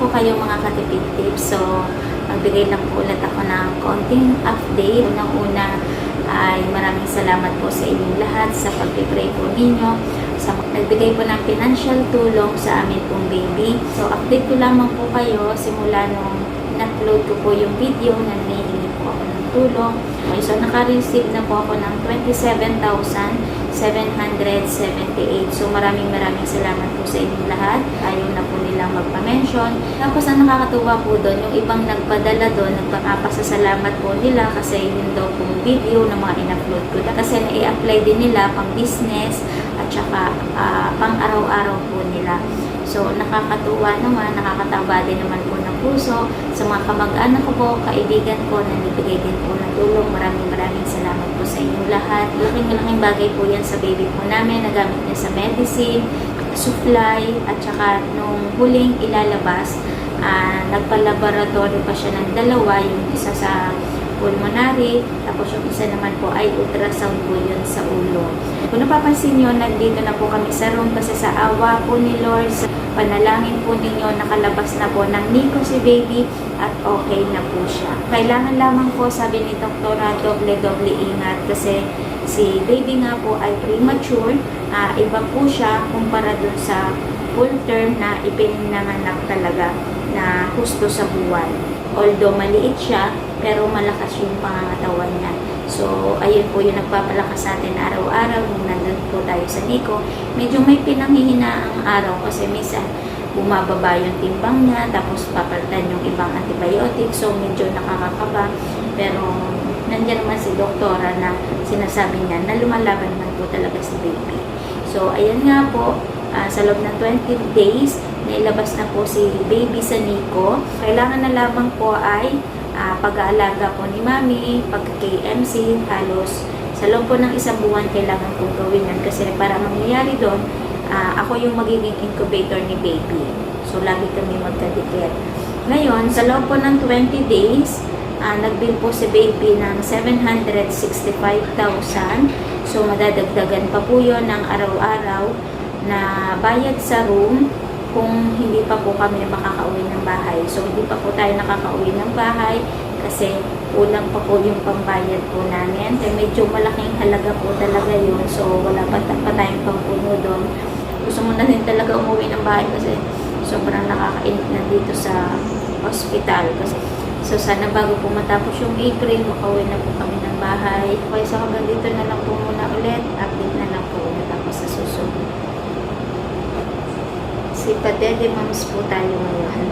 po kayo mga katipid tips. So, magbigay lang po ulit ako ng konting update. Unang-una ay maraming salamat po sa inyong lahat sa pag-pray po ninyo. Sa nagbigay po ng financial tulong sa amin pong baby. So, update ko lamang po kayo simula nung in-upload ko po yung video na nahihingi po ako ng tulong. Okay, so naka-receive na po ako ng 27,778. So maraming maraming salamat po sa inyong lahat. Ayaw na po nilang magpa-mention. Tapos ang nakakatuwa po doon, yung ibang nagpadala doon, nagpapasasalamat po nila kasi yun daw pong video na mga in-upload ko. Kasi na-i-apply din nila pang business at saka ah, pang araw-araw po nila. So, nakakatuwa naman, nakakataba din naman po ng puso sa mga kamag-anak ko po, kaibigan ko na nagbigay din po ng tulong. Maraming maraming salamat po sa inyong lahat. Laking malaking bagay po yan sa baby po namin. Nagamit niya sa medicine, supply, at saka nung huling ilalabas, ah, nagpa-laboratory pa siya ng dalawa, yung isa sa pulmonary, tapos yung isa naman po ay ultrasound po yun sa ulo. Kung napapansin nyo, nandito na po kami sa room kasi sa awa po ni Lord, sa panalangin po ninyo, nakalabas na po ng Nico si baby at okay na po siya. Kailangan lamang po, sabi ni Doktora, doble-doble ingat kasi si baby nga po ay premature, ah, iba po siya kumpara dun sa full term na ipinanganak talaga na husto sa buwan. Although maliit siya, pero malakas yung pangangatawan niya. So, ayun po yung nagpapalakas sa atin araw-araw nung nandun po tayo sa Nico. Medyo may pinanghihinaang araw kasi minsan bumababa yung timbang niya, tapos papalitan yung ibang antibiotic. So, medyo nakakakaba. Pero, nandiyan naman si doktora na sinasabi niya na lumalaban naman po talaga si baby. So, ayan nga po, ah, sa loob ng 20 days, nailabas na po si baby sa Nico. Kailangan na lamang po ay ah, pag-aalaga po ni mami, pag-KMC, halos sa loob po ng isang buwan kailangan kong gawin yan kasi para mangyayari doon, ah, ako yung magiging incubator ni baby. So, lagi kami magkadikit. Ngayon, sa loob po ng 20 days, ah, nag-bill po si baby ng 765,000. So, madadagdagan pa po yon ng araw-araw na bayad sa room kung hindi pa po kami makakauwi ng bahay. So, hindi pa po tayo nakakauwi ng bahay kasi ulang pa po yung pambayad po namin. Kaya medyo malaking halaga po talaga yun. So, wala pa, pa tayong pampuno doon. Gusto mo na rin talaga umuwi ng bahay kasi sobrang nakakainit na dito sa hospital. Kasi, so, sana bago po matapos yung April, makauwi na po kami ng bahay. Okay, so hanggang dito na lang po muna ulit. Update na lang po ulit ako sa susunod. Citadel de Mons po tayo ngayon.